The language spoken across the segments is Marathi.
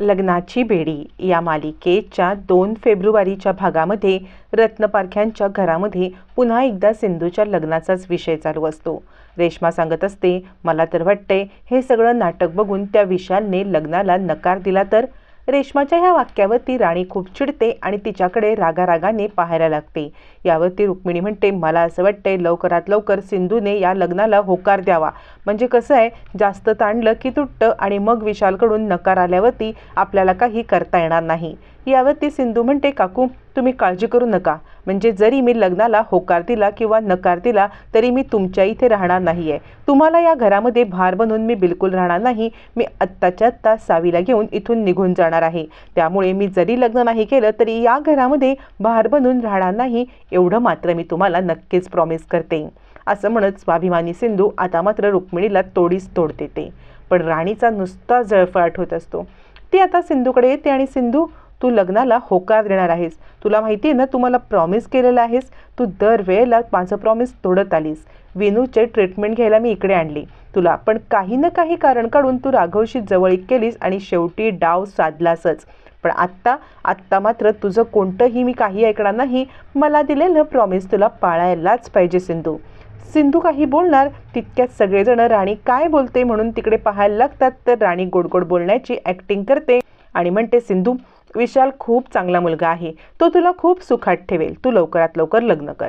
लग्नाची बेडी या मालिकेच्या दोन फेब्रुवारीच्या भागामध्ये रत्नपारख्यांच्या घरामध्ये पुन्हा एकदा सिंधूच्या लग्नाचाच विषय चालू असतो. रेश्मा सांगत असते मला तर वाटते हे सगळं नाटक बघून त्या विशालने लग्नाला नकार दिला तर रेश्माच्या ह्या वाक्यावरती राणी खूप चिडते आणि तिच्याकडे रागारागाने पाहायला लागते. यावरती रुक्मिणी म्हणते मला असं वाटतंय लवकरात लवकर सिंधूने या लग्नाला होकार द्यावा. म्हणजे कसं आहे जास्त ताणलं की तुटतं आणि मग विशालकडून नकार आल्यावरती आपल्याला काही करता येणार नाही. यावरती सिंधू म्हणते काकू तुम्ही काळजी करू नका. म्हणजे जरी मी लग्नाला होकार दिला किंवा नकार दिला तरी मी तुमच्या इथे राहणार नाही आहे तुम्हाला या घरामध्ये भार बनून मी बिलकुल राहणार नाही. मी आत्ताच्या आत्ता सावीला घेऊन इथून निघून जाणार आहे. त्यामुळे मी जरी लग्न नाही केलं तरी या घरामध्ये भार बनून राहणार नाही. एवढं मात्र मी तुम्हाला नक्कीच प्रॉमिस करते. असं म्हणत स्वाभिमानी सिंधू आता मात्र रुक्मिणीला तोडीस तोड देते. पण राणीचा नुसता जळफळाट होत असतो. ती आता सिंधूकडे येते आणि सिंधू तू लग्नाला होकार देणार आहेस. तुला माहिती आहे ना तू मला प्रॉमिस केलेलं आहेस. तू दरवेळेला माझं प्रॉमिस तोडत आलीस. विनूचे ट्रीटमेंट घ्यायला मी इकडे आणली. तुला पण काही ना काही कारण काढून तू राघवशी जवळीक केलीस आणि शेवटी डाव साधलासच. पण आत्ता आत्ता मात्र तुझं कोणतंही मी काही ऐकणार नाही. मला दिलेलं प्रॉमिस तुला पाळायलाच पाहिजे सिंधू. सिंधू काही बोलणार तितक्यात सगळेजण राणी काय बोलते म्हणून तिकडे पाहायला लागतात. तर राणी गोडगोड बोलण्याची ॲक्टिंग करते आणि म्हणते सिंधू विशाल खूप चांगला मुलगा आहे. तो तुला खूप सुखात ठेवेल. तू लवकरात लवकर लग्न कर.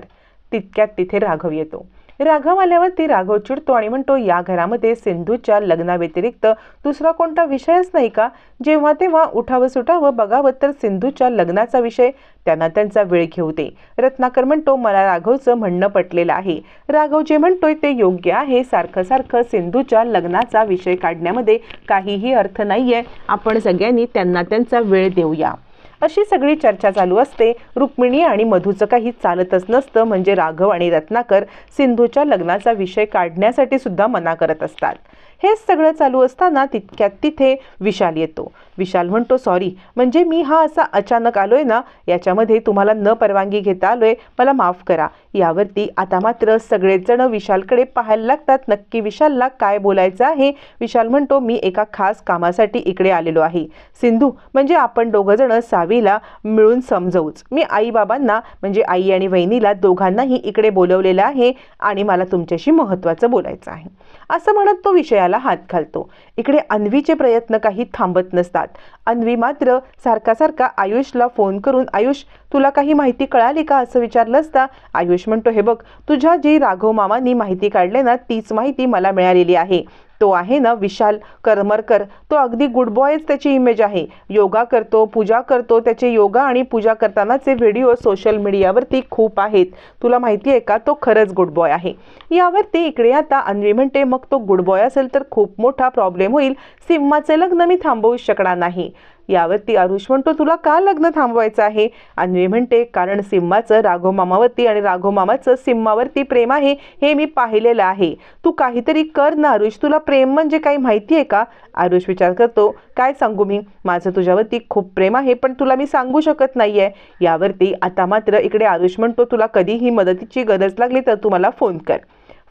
तितक्यात तिथे राघव येतो. राघव आल्यावर ती राघव चिडतो आणि म्हणतो या घरामध्ये सिंधूच्या लग्नाव्यतिरिक्त दुसरा कोणता विषयच नाही का? जेव्हा तेव्हा उठावं सुटावं बघावं तर सिंधूच्या लग्नाचा विषय. त्यांना त्यांचा वेळ घेऊ दे. रत्नाकर म्हणतो मला राघवचं म्हणणं पटलेलं आहे. राघव जे म्हणतोय ते योग्य आहे. सारखं सारखं सिंधूच्या लग्नाचा विषय काढण्यामध्ये काहीही अर्थ नाहीये. आपण सगळ्यांनी त्यांना त्यांचा वेळ देऊया. अशी सगळी चर्चा चालू असते. रुक्मिणी आणि मधूचं काही चालतच नसतं. म्हणजे राघव आणि रत्नाकर सिंधूच्या लग्नाचा विषय काढण्यासाठी सुद्धा मना करत असतात. हेच सगळं चालू असताना तितक्यात तिथे विशाल येतो. विशाल म्हणतो सॉरी म्हणजे मी हा असा अचानक आलोय ना याच्यामध्ये तुम्हाला न परवानगी घेता आलोय मला माफ करा. यावरती आता मात्र सगळेजण विशालकडे पाहायला लागतात. नक्की विशालला काय बोलायचं आहे? विशाल म्हणतो मी एका खास कामासाठी इकडे आलेलो आहे. सिंधू म्हणजे आपण दोघंजण सावीला मिळून समजवूच. मी आईबाबांना म्हणजे आई आणि वहिनीला दोघांनाही इकडे बोलवलेलं आहे आणि मला तुमच्याशी महत्त्वाचं बोलायचं आहे. असं म्हणत तो विषयाला हात घालतो. इकडे अन्वीचे प्रयत्न काही थांबत नसतात. अन्वी मात्र सारखा सारखा आयुषला फोन करून आयुष तुला काही माहिती कळाली का? असं विचारलं असता आयुष म्हणतो हे बघ तुझ्या जी राघव मामांनी माहिती काढले ना तीच माहिती मला मिळालेली आहे. तो आहे ना विशाल करमरकर. तो अगदी गुड बॉयच त्याची इमेज आहे. योगा करतो पूजा करतो त्याचे योगा आणि पूजा करतानाचे व्हिडिओ सोशल मीडियावरती खूप आहेत. तुला माहिती आहे का? तो खरंच गुड बॉय आहे. यावरती इकडे आता अन्वी म्हणते मग तो गुड बॉय असेल तर खूप मोठा प्रॉब्लेम होईल. सिम्माचे लग्न मी थांबवू शकणार नाही. यावरती आरुष म्हणतो तुला का लग्न थांबवायचं आहे? अन्वी म्हणते कारण सिम्माचं राघव मामावरती आणि राघव मामाचं सिम्मावरती प्रेम आहे हे मी पाहिलेलं आहे. तू काहीतरी कर ना आरुष तुला प्रेम म्हणजे काही माहिती आहे का? आरुष विचार करतो काय सांगू मी? माझं तुझ्यावरती खूप प्रेम आहे पण तुला मी सांगू शकत नाही आहे यावरती आता मात्र इकडे आरुष म्हणतो तुला कधीही मदतीची गरज लागली तर तू मला फोन कर.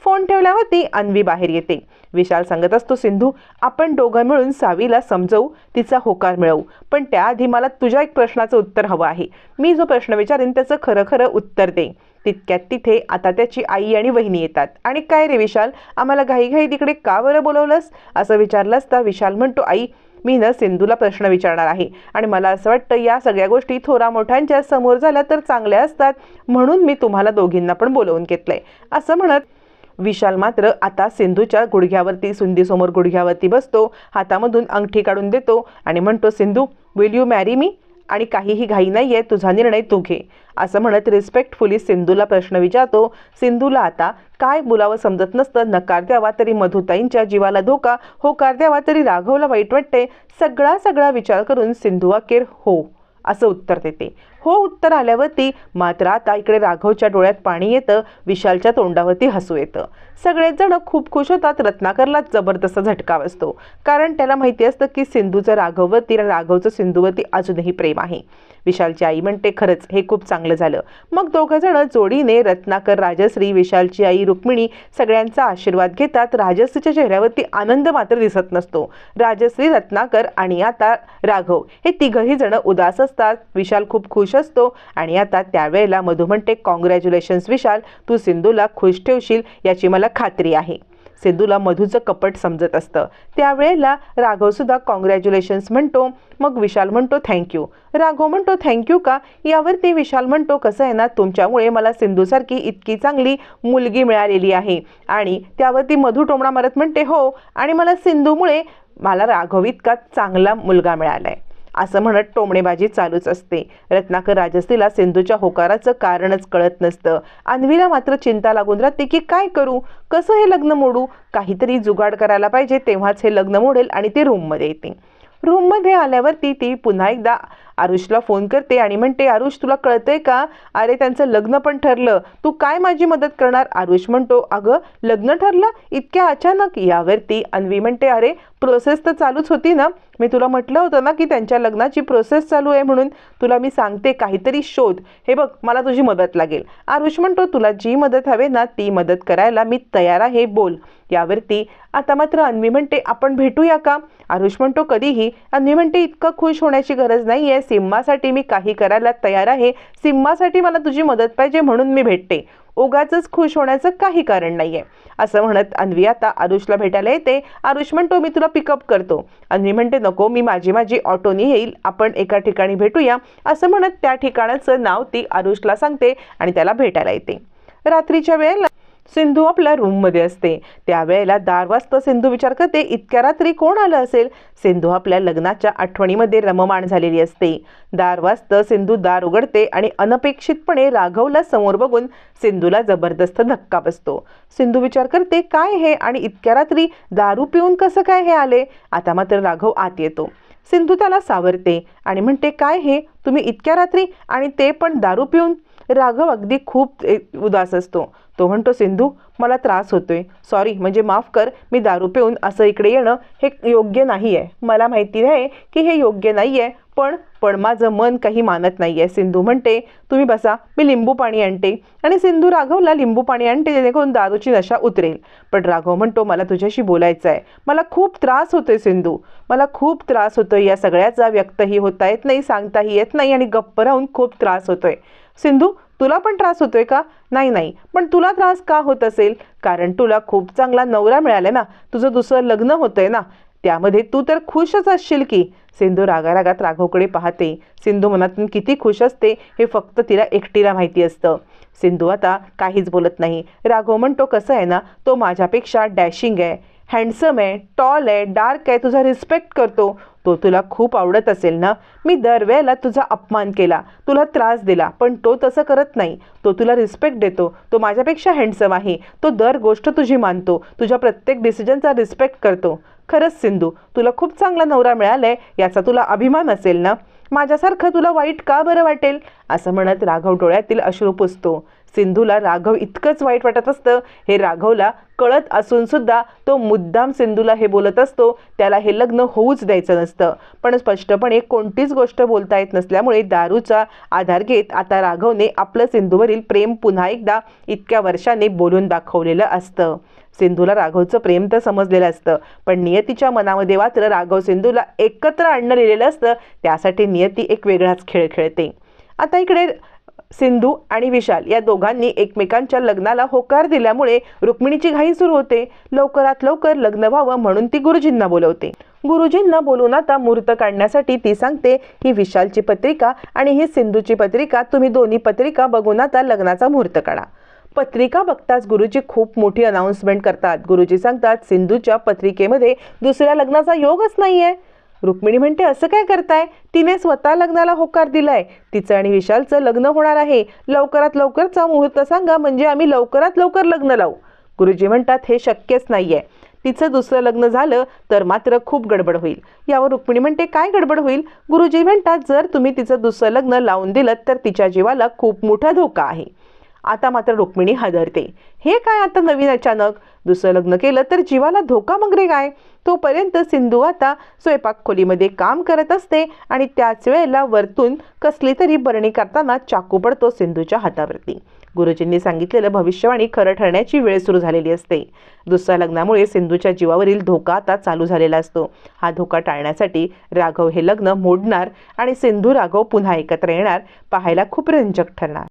फोन ठेवल्यावरती अन्वी बाहेर येते. विशाल सांगत असतो सिंधू आपण दोघं मिळून सावीला समजवू तिचा होकार मिळवू. पण त्याआधी मला तुझ्या एक प्रश्नाचं उत्तर हवं आहे. मी जो प्रश्न विचारेन त्याचं खरं खरं उत्तर दे. तितक्यात तिथे आता त्याची आई आणि वहिनी येतात. आणि काय रे विशाल आम्हाला घाईघाई तिकडे का बरं बोलवलंस? असं विचारलं असता विशाल म्हणतो आई मी ना सिंधूला प्रश्न विचारणार आहे. आणि मला असं वाटतं या सगळ्या गोष्टी थोरा मोठ्यांच्या समोर झाल्या तर चांगल्या असतात. म्हणून मी तुम्हाला दोघींना पण बोलवून घेतलंय. असं म्हणत विशाल मात्र आता सिंधूच्या गुडघ्यावरती सुंदीसमोर गुडघ्यावरती बसतो हातामधून अंगठी काढून देतो आणि म्हणतो Sindhu will you marry me आणि काहीही घाई नाही आहे तुझा निर्णय तू घे. असं म्हणत रिस्पेक्टफुली सिंधूला प्रश्न विचारतो. सिंधूला आता काय बोलावं समजत नसतं. नकार द्यावा तरी मधुताईंच्या जीवाला धोका होकार द्यावा तरी राघवला वाईट वाटते. सगळा सगळा विचार करून सिंधू अखेर हो असं उत्तर देते. हो उत्तर आल्यावरती मात्र आता इकडे राघवच्या डोळ्यात पाणी येतं विशालच्या तोंडावरती हसू येतं. सगळेच जण खूप खुश होतात रत्नाकरला जबरदस्त झटका बसतो. कारण त्याला माहिती असतं की सिंधूचं राघववरती आणि राघवचं सिंधूवरती अजूनही प्रेम आहे. विशालची आई म्हणते खरंच हे खूप चांगलं झालं. मग दोघं जण जोडीने रत्नाकर राजश्री विशालची आई रुक्मिणी सगळ्यांचा आशीर्वाद घेतात. राजश्रीच्या चेहऱ्यावरती आनंद मात्र दिसत नसतो. राजश्री रत्नाकर आणि आता राघव हे तिघही जण उदास असतात. विशाल खूप खुश असतो. आणि आता त्यावेळेला मधू म्हणते कॉंग्रॅच्युलेशन्स विशाल तू सिंधूला खुश ठेवशील याची मला खात्री आहे. सिंधूला मधूचं कपट समजत असतं. त्यावेळेला राघवसुद्धा कॉंग्रॅच्युलेशन्स म्हणतो. मग विशाल म्हणतो थँक्यू राघव म्हणतो थँक्यू का? यावरती विशाल म्हणतो कसं आहे ना तुमच्यामुळे मला सिंधूसारखी इतकी चांगली मुलगी मिळालेली आहे. आणि त्यावरती मधू टोमणा मारत म्हणते हो आणि मला सिंधूमुळे मला राघव इतका चांगला मुलगा मिळाला आहे असं म्हणत टोमणेबाजी चालूच असते. रत्नाकर राजस्तीला सिंधूच्या होकाराचं कारणच कळत नसतं. अन्वीला मात्र चिंता लागून राहते की काय करू? कसं हे लग्न मोडू? काहीतरी जुगाड करायला पाहिजे तेव्हाच हे लग्न मोडेल आणि ती रूममध्ये येते. रूममध्ये आल्यावरती ती पुन्हा एकदा आरुषला फोन करते आणि म्हणते आरुष तुला कळतंय का? अरे त्यांचं लग्न पण ठरलं. तू काय माझी मदत करणार? आरुष म्हणतो अगं लग्न ठरलं? इतक्या अचानक? यावरती अन्वी म्हणते अरे प्रोसेस तर चालूच होती ना. मी तुला म्हटलं होतं ना की त्यांच्या लग्नाची प्रोसेस चालू आहे म्हणून. तुला मी सांगते काहीतरी शोध. हे बघ मला तुझी मदत लागेल. आरुष म्हणतो तुला जी मदत हवे ना ती मदत करायला मी तयार आहे बोल. यावरती आता मात्र अन्वी म्हणते आपण भेटूया का? आरुष म्हणतो कधीही. अन्वी म्हणते इतकं खुश होण्याची गरज नाही आहे सिम्मासाठी मी काही करायला तयार आहे. सिम्मासाठी मला तुझी मदत पाहिजे म्हणून मी भेटते. उगाच खुश होण्याचं काही कारण नाही आहे असं म्हणत अन्वी आता आरुषला भेटायला येते. आरुष म्हणतो मी तुला पिकअप करतो. अन्वी म्हणते नको मी माझी माझी ऑटोनी येईल. आपण एका ठिकाणी भेटूया. असं म्हणत त्या ठिकाणाचं नाव ती आरुषला सांगते आणि त्याला भेटायला येते. रात्रीच्या वेळेला सिंधू आपल्या रूममध्ये असते. त्यावेळेला दार वाजता सिंधू विचार करते इतक्या रात्री कोण आलं असेल? सिंधू आपल्या लग्नाच्या आठवणीमध्ये रममाण झालेली असते. दार वाजतं सिंधू दार उघडते आणि अनपेक्षितपणे राघवला समोर बघून सिंधूला जबरदस्त धक्का बसतो. सिंधू विचार करते काय हे? आणि इतक्या रात्री दारू पिऊन कसं काय हे आले? आता मात्र राघव आत येतो. सिंधू त्याला सावरते आणि म्हणते काय हे? तुम्ही इतक्या रात्री आणि ते पण दारू पिऊन राघव अगदी खूप उदास असतो. तो म्हणतो सिंधू मला त्रास होतोय. सॉरी म्हणजे माफ कर. मी दारू पिऊन असं इकडे येणं हे योग्य नाही आहे मला माहिती आहे की हे योग्य नाही आहे पण पण माझं मन काही मानत नाही आहे सिंधू म्हणते तुम्ही बसा मी लिंबू पाणी आणते. आणि सिंधू राघवला लिंबू पाणी आणते जेणेकरून दारूची नशा उतरेल. पण राघव म्हणतो मला तुझ्याशी बोलायचं आहे मला खूप त्रास होतोय सिंधू. मला खूप त्रास होतोय. या सगळ्याचा व्यक्तही होता येत नाही सांगताही येत नाही आणि गप्प राहून खूप त्रास होतोय. सिंधू तुला पण त्रास होतोय का? नाही नाही. पण तुला त्रास का होत असेल? कारण तुला खूप चांगला नवरा मिळाला ना. तुझं दुसरं लग्न होतंय ना. त्यामध्ये तू तर खुशच असशील की. सिंधू रागारागात राघवकडे पाहते. सिंधू मनातून किती खुश असते हे फक्त तिला एकटीला माहिती असतं. सिंधू आता काहीच बोलत नाही. राघव म्हणतो कसं आहे ना? तो माझ्यापेक्षा डॅशिंग आहे. हँडसम आहे टॉल आहे डार्क आहे तुझा रिस्पेक्ट करतो. तो तुला खूप आवडत असेल ना? मी दरवेळेला तुझा अपमान केला तुला त्रास दिला पण तो तसं करत नाही. तो तुला रिस्पेक्ट देतो. तो माझ्यापेक्षा हँडसम आहे. तो दर गोष्ट तुझी मानतो. तुझ्या प्रत्येक डिसिजनचा रिस्पेक्ट करतो. खरंच सिंधू तुला खूप चांगला नवरा मिळालाय याचा तुला अभिमान असेल ना? माझ्यासारखं तुला वाईट का बरं वाटेल? असं म्हणत राघव डोळ्यातील अश्रू पुसतो. सिंधूला राघव इतकंच वाईट वाटत असतं. हे राघवला कळत असून सुद्धा तो मुद्दाम सिंधूला हे बोलत असतो. त्याला हे लग्न होऊच द्यायचं नसतं. पण स्पष्टपणे कोणतीच गोष्ट बोलता येत नसल्यामुळे दारूचा आधार घेत आता राघवने आपलं सिंधूवरील प्रेम पुन्हा एकदा इतक्या वर्षाने बोलून दाखवलेलं असतं. सिंधूला राघवचं प्रेम तर समजलेलं असतं. पण नियतीच्या मनामध्ये मात्र राघव सिंधूला एकत्र आणणं लिहिलेलं असतं. त्यासाठी नियती एक वेगळाच खेळ खेळते. आता इकडे सिंधू आणि विशाल या दोघांनी एकमेकांच्या लग्नाला होकार दिल्यामुळे रुक्मिणीची घाई सुरू होते. लवकरात लवकर लग्न व्हावं म्हणून ती गुरुजींना बोलवते. गुरुजींना बोलून आता मुहूर्त काढण्यासाठी ती सांगते ही विशालची पत्रिका आणि ही सिंधूची पत्रिका तुम्ही दोन्ही पत्रिका बघून आता लग्नाचा मुहूर्त काढा. पत्रिका बघताच गुरुजी खूप मोठी अनाऊन्समेंट करतात. गुरुजी सांगतात सिंधूच्या पत्रिकेमध्ये दुसऱ्या लग्नाचा योगच नाही आहे रुक्मिणी म्हणते असं काय करताय? तिने स्वतः लग्नाला होकार दिलाय. तिचं आणि विशालचं लग्न होणार आहे. लवकरात लवकरचा मुहूर्त सांगा म्हणजे आम्ही लवकरात लवकर लग्न लावू. गुरुजी म्हणतात हे शक्यच नाहीये. तिचं दुसरं लग्न झालं तर मात्र खूप गडबड होईल. यावर रुक्मिणी म्हणते काय गडबड होईल? गुरुजी म्हणतात जर तुम्ही तिचं दुसरं लग्न लावून दिलं तर तिच्या जीवाला खूप मोठा धोका आहे. आता मात्र रुक्मिणी हादरते. हे काय आता नवीन अचानक? दुसरं लग्न केलं तर जीवाला धोका मग रे काय? तोपर्यंत सिंधू आता स्वयंपाक खोलीमध्ये काम करत असते आणि त्याच वेळेला वरतून कसली तरी बरणी करताना चाकू पडतो सिंधूच्या हातावरती. गुरुजींनी सांगितलेलं भविष्यवाणी खरं ठरण्याची वेळ सुरू झालेली असते. दुसऱ्या लग्नामुळे सिंधूच्या जीवावरील धोका आता चालू झालेला असतो. हा धोका टाळण्यासाठी राघव हे लग्न मोडणार आणि सिंधू राघव पुन्हा एकत्र येणार पाहायला खूप रंजक ठरणार.